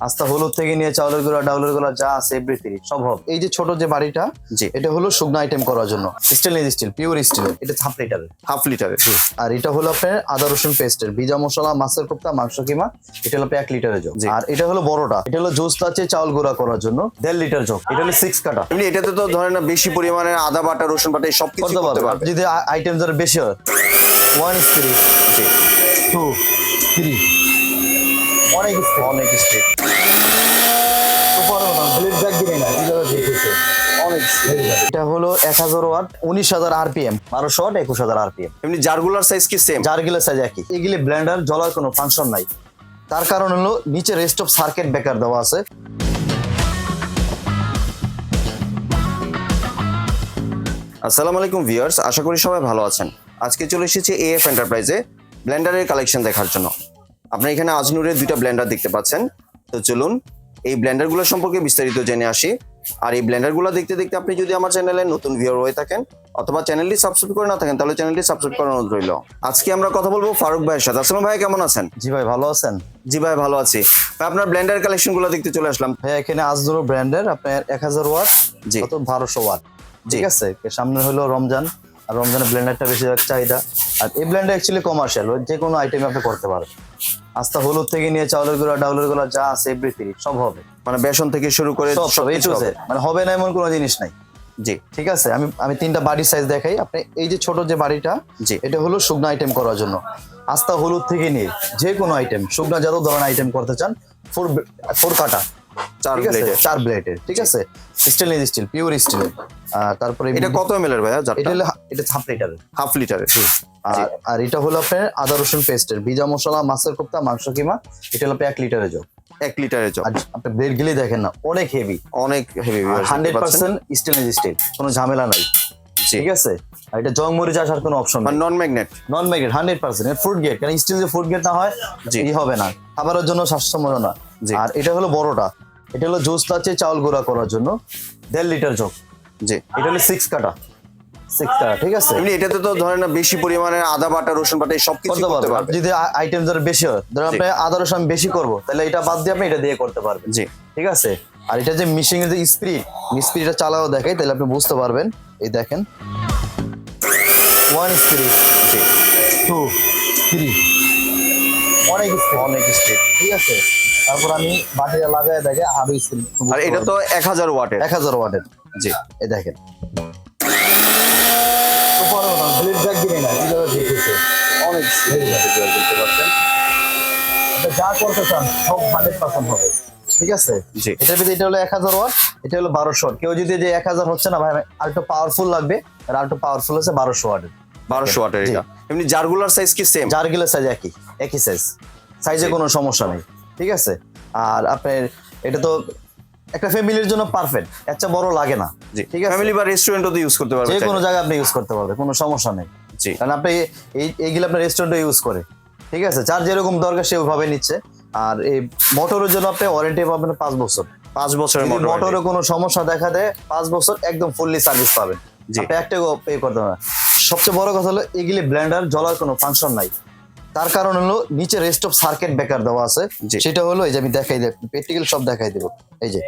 আস্তা হলুদ থেকে নিয়ে চাউলের গুঁড়া ডাউলের গুঁড়া যা আছে এভরিথিং সব হবে। এই যে ছোট যে বাড়িটা জি। এটা হলো শুকনো আইটেম করার জন্য। স্টেনলেস স্টিল পিওর স্টিল এটা হাফ লিটারের হাফ লিটারের আর এটা হলো আপনার আদা রসুন পেস্টের ভিজা মশলা মাছের কোপ্তা মাংস কিমা এটা হলো এক লিটারের জগ। আর এটা হলো বড়টা। এটা হলো জুস আছে চাউল গুঁড়া করার জন্য দেড় লিটার জগ। এটা হলো সিক্স কাটা। এমনি এটাতে তো ধরেন না বেশি পরিমাণে আদা বাটা রসুন বাটা এই সব কিছু করতে পারবে। যদি আইটেম যারা বেশি হয়। ওয়ান জি। টু থ্রি অনেক অনেক স্পিড এটা হলো এক হাজার ওয়াট উনিশ হাজার আরপিএম বারোশো ওয়াট একুশ হাজার আরপিএম। এমনি জারগুলার সাইজ কি সেম যার গিলে সাইজ একই। এগুলি ব্লেন্ডার জ্বলার কোনো ফাংশন নাই। তার কারণ হলো নিচে রেস্ট অফ সার্কিট ব্রেকার দেওয়া আছে। আসসালামু আলাইকুম ভিউয়ার্স আশা করি সবাই ভালো আছেন। আজকে চলে এসেছি এএফ এন্টারপ্রাইজে ব্লেন্ডারের কালেকশন দেখার জন্য। আপনারা এখানে আজনুরের দুইটা ব্লেন্ডার দেখতে পাচ্ছেন। তো চলুন এই ব্লেন্ডারগুলো সম্পর্কে বিস্তারিত জেনে আসি। আর এই ব্লেন্ডারগুলো দেখতে দেখতে আপনি যদি আমার চ্যানেলে নতুন ভিউয়ার হয়ে থাকেন অথবা চ্যানেলটি সাবস্ক্রাইব করে না থাকেন তাহলে চ্যানেলটি সাবস্ক্রাইব করার অনুরোধ রইল। আজকে আমরা কথা বলব ফারুক ভাইয়ের সাথে। আসসালাম ভাই কেমন আছেন? জি ভাই ভালো আছেন? জি ভাই ভালো আছি। ভাই আপনার ব্লেন্ডার কালেকশনগুলো দেখতে চলে আসলাম। ভাই এখানে আজদুরো ব্র্যান্ডের আপনার এক হাজার ওয়াট জি। কত? বারোশো ওয়াট। ঠিক আছে? সামনে হলো রমজান আর রমজানের ব্লেন্ডারটা বেশি চাহিদা। আর এই ব্লেন্ডার অ্যাকচুয়ালি কমার্শিয়াল যে কোনো আইটেম আপনি করতে পারেন। আস্তা হলুদ থেকে নিয়ে চাউলের গুঁড়া ডাউলের গুঁড়া যা আছে এভরিথিং সব হবে। মানে বেসন থেকে শুরু করে সব সব। মানে হবে না এমন কোনো জিনিস নাই। জি। ঠিক আছে? আমি আমি তিনটা বাড়ির সাইজ দেখাই। আপনি এই যে ছোট যে বাড়িটা জি। এটা হলো শুকনো আইটেম করার জন্য। আস্তা হলুদ থেকে নিয়ে যে কোনো আইটেম শুকনা যত ধরনের আইটেম করতে চান ফোর ফোর কাটা। চার প্লেটে চার ব্লেডের ঠিক আছে? স্টেনলেস স্টিল পিওর স্টিলের তারপরে এটা কত এম এর ভাইয়া? এটা এটা হাফ লিটারের হাফ লিটারের আর আর এটা হলো আপনার আদা রসুন পেস্টের ভিজা মশলা মাছের কোপ্তা মাংস কিমা এটা হলো এক লিটারের যোগ এক লিটারের আর আপনি ব্লেড গিলে দেখেন না অনেক হেভি অনেক heavy hundred percent stainless steel কোনো ঝামেলা নাই। ঠিক আছে? আর এটা জং মরিচ আসার কোনো অপশন মানে non magnet non magnet hundred percent food grade কারণ স্টিল যে ফুড গেট না হয়। ই হবে না। খাবারের জন্য স্বাস্থ্যময় না। জি। আর এটা হলো বড়টা। এটা হলো জুস চাউল গুঁড়া করার জন্য। দেড় লিটার যোগ জি। এটা হলো সিক্স কাটা। সিক্স ঠিক আছে? এমনি এটাতে তো ধরেন না বেশি পরিমাণে আদা বাটা রসুন বাটা সব কিছু করতে পারবে। যদি আইটেম ধর বেশি হয় ধরুন আপনি আদা রসুন বেশি করব তাহলে এটা বাদ দিয়ে আপনি এটা দিয়ে করতে পারবেন। জি। ঠিক আছে? আর এটা যে মিশিং এর যে স্পিড স্পিডটা চালাও দেখাই তাহলে আপনি বুঝতে পারবেন। এই দেখেন। ওয়ান স্পিড জি। টু থ্রি অনেক স্পিড অনেক স্পিড ঠিক আছে? তারপর আমি বাটিটা লাগাই দেখে আরও স্পিড আর এটা তো এক হাজার ওয়াটের। এক হাজার ওয়াটের। জি। এই দেখেন উপরে উঠান, blade back দিলে না, কীভাবে ঠিক হচ্ছে। অনেক speed দেখতে পাচ্ছেন। আপনি যা করতে চান সব হান্ড্রেড পার্সেন্ট হবে ঠিক আছে জি। এটার ভিতরে এটা হলো এক হাজার ওয়াট এটা হলো বারোশো কেউ যদি যে এক হাজার হচ্ছে না ভাই আর একটু পাওয়ারফুল লাগবে আর একটু পাওয়ারফুল হচ্ছে বারোশো ওয়াটের। বারোশো ওয়াটের এটা। এমনি জারগুলার সাইজ কি সেম সাইজ একই একই সাইজ সাইজে জি। কোনো সমস্যা নেই ঠিক আছে? আর আপনার এটা তো একটা ফ্যামিলির জন্য পারফেক্ট বড় লাগে না ঠিক আছে। ফ্যামিলি বা রেস্টুরেন্টও তো ইউজ করতে পারবে যে কোনো জায়গায় আপনি ইউজ করতে পারবেন কোনো সমস্যা নেই। জি। কারণ আপনি এই এইগুলো আপনার রেস্টুরেন্টে ইউজ করে। ঠিক আছে? যার যেরকম দরকার সে ওইভাবে নিচ্ছে। আর এই মোটরের জন্য আপনি ওয়ারেন্টি পাবেন পাঁচ বছর। পাঁচ বছরের মোটর মোটরে কোনো সমস্যা দেখা দেয় পাঁচ বছর একদম ফুললি সার্ভিস পাবেন। আপনি একটা পে করতে হবে সবচেয়ে বড় কথা হলো এগুলি ব্লেন্ডার জ্বলার কোনো ফাংশন নাই। তার কারণ হলো নিচে রেস্ট অফ সার্কিট বেকার দেওয়া আছে। সেটা হলো এই যে আমি দেখাই দেব প্র্যাকটিক্যাল সব দেখাই দেবো। এই যে।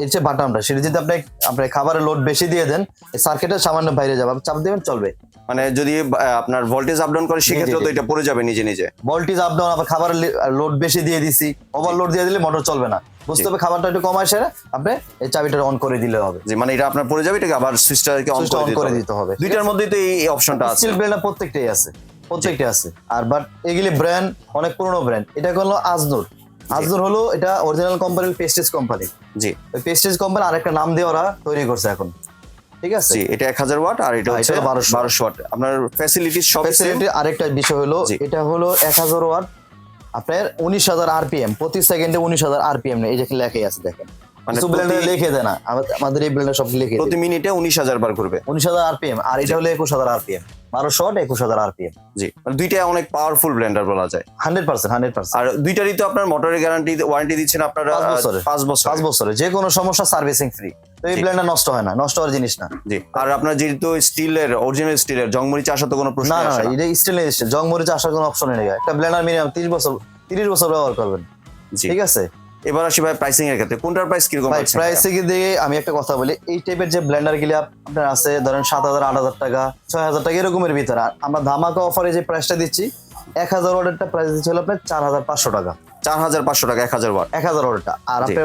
এর যে বাটামটা সেটা যদি আপনি আপনার খাবারের লোড বেশি দিয়ে দেন এই সার্কিটের সামান্য বাইরে যাবে। আপনি চাপ দেবেন চলবে। মানে যদি আপনার ভোল্টেজ আপ ডাউন করে সেক্ষেত্রে তো এটা পড়ে যাবে নিজে নিজে। ভোল্টেজ আপ ডাউন আবার খাবারের লোড বেশি দিয়ে দিছি ওভারলোড দিয়ে দিলে মোটর চলবে না। বুঝতে হবে খাবারটা একটু কম আসে আপনি এই চাবিটা অন করে দিলে হবে। যে মানে এটা আপনার পড়ে যাবে এটাকে আবার সুইচটাকে অন করে দিতে হবে। দুইটার মধ্যেই তো এই অপশনটা আছে। স্টিল ব্র্যান্ড প্রত্যেকটাই আছে। প্রত্যেকটাই আছে। আর বাট এগুলি ব্র্যান্ড অনেক পুরনো ব্র্যান্ড এটা হলো আজনুর আজনুর হলো এটা অরিজিনাল কোম্পানির পেস্টেজ কোম্পানি জি। পেস্টেজ কোম্পানি আরেকটা নাম দিয়ে ওরা তৈরি করছে এখন। ঠিক আছে? এটা এক হাজার ওয়াট আর এটা আর হচ্ছে 1200 বারোশো। ওয়াট। আপনার ফ্যাসিলিটি সব ফ্যাসিলিটি আরেকটা বিষয় হলো এটা হলো এক হাজার ওয়াট। আপনার উনিশ হাজার আরপিএম প্রতি সেকেন্ডে উনিশ হাজার আরপিএম নেই এই যে লেখাই আছে দেখেন। মানে কিছু ব্লেন্ডারে লিখে দেয় না। আমাদের- আমাদের এই ব্লেন্ডার সব লিখে প্রতি মিনিটে উনিশ হাজার বার উনিশ হাজার আরপিএম। আর এটা হলো একুশ হাজার আরপিএম। বারো শট একুশ হাজার আরপিএম। জি। মানে দুইটা অনেক পাওয়ারফুল ব্লেন্ডার বলা যায়। Hundred percent hundred percent. আর দুইটারই তো আপনার মোটরের গ্যারান্টি ওয়ারেন্টি দিচ্ছেন আপনারা পাঁচ বছর পাঁচ বছরে যে কোনো সমস্যা সার্ভিসিং ফ্রি তো এই। ব্লেন্ডার নষ্ট হয় না। নষ্ট হওয়ার জিনিস না। জি। আর আপনার যেহেতু স্টিলের অরিজিনাল স্টিলের জংমরিচ আসা তো কোনো প্রশ্ন না না এটা স্টেনলেস স্টিল জং মরিচ আসার কোনো অপশন নেই। একটা ব্লেন্ডার মিনিমাম তিরিশ বছর তিরিশ বছর ব্যবহার করবেন। ঠিক আছে? এবার আসি ভাই প্রাইসিং এর ক্ষেত্রে। কোনটার প্রাইস কীরকম আছে প্রাইসিং এর দিয়ে আমি একটা কথা বলি এই টাইপের যে ব্লেন্ডার গুলি আপনার আছে ধরেন সাত হাজার আট হাজার টাকা ছয় হাজার টাকা এরকমের ভিতরে। আর আমরা ধামাকা অফারে যে প্রাইসটা দিচ্ছি এক হাজার অর্ডারটা প্রাইস দিচ্ছি হলো আপনার চার হাজার পাঁচশো টাকা। চার হাজার পাঁচশো টাকা এক হাজার ওয়াট এক হাজার আর আপনি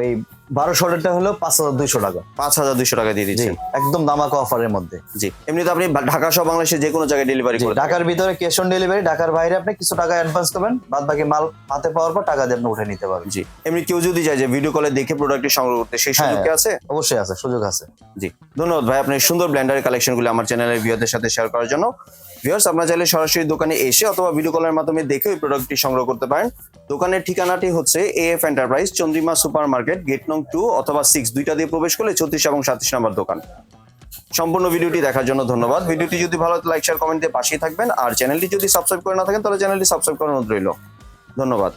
ওই বারোশো অর্ডারটা হলো পাঁচ হাজার দুইশো টাকা। পাঁচ হাজার দুইশো টাকা দিয়ে জি দিচ্ছেন একদম ধামাকা অফারের মধ্যে। জি এমনিতে আপনি ঢাকা সহ বাংলাদেশের যে কোনো জায়গায় ডেলিভারি জি, করে ঢাকার ভিতরে ক্যাশ অন ডেলিভারি ঢাকার বাইরে আপনি কিছু টাকা অ্যাডভান্স করবেন বাদ বাকি মাল হাতে পাওয়ার পর টাকা দিয়ে উঠে নিতে পারবেন। জি এমনি কেউ যদি যায় যে ভিডিও কলে দেখে প্রোডাক্টটি সংগ্রহ করতে সেই সুযোগ হ্যাঁ। কি আছে? অবশ্যই আছে সুযোগ আছে। জি ধন্যবাদ ভাই আপনার সুন্দর ব্ল্যান্ডারের কালেকশনগুলো আমার চ্যানেলের ভিউয়ারদের সাথে শেয়ার করার জন্য। ভিউয়ার্স আপনারা চাইলে সরাসরি দোকানে এসে অথবা ভিডিও কলের মাধ্যমে দেখে ওই প্রোডাক্টটি সংগ্রহ করতে পারেন। দোকানের ঠিকানাটি হচ্ছে A F enterprise Chandrima supermarket gate no two অথবা সিক্স দুইটা দিয়ে প্রবেশ করলে ছত্রিশ এবং সাতত্রিশ নম্বর দোকান। সম্পূর্ণ ভিডিওটি দেখার জন্য ধন্যবাদ। ভিডিওটি যদি ভালো লাইক শেয়ার কমেন্ট দিয়ে পাশেই থাকবেন। আর চ্যানেলটি যদি সাবস্ক্রাইব করে না থাকেন, তাহলে চ্যানেলটি সাবস্ক্রাইব করানো রইল। ধন্যবাদ।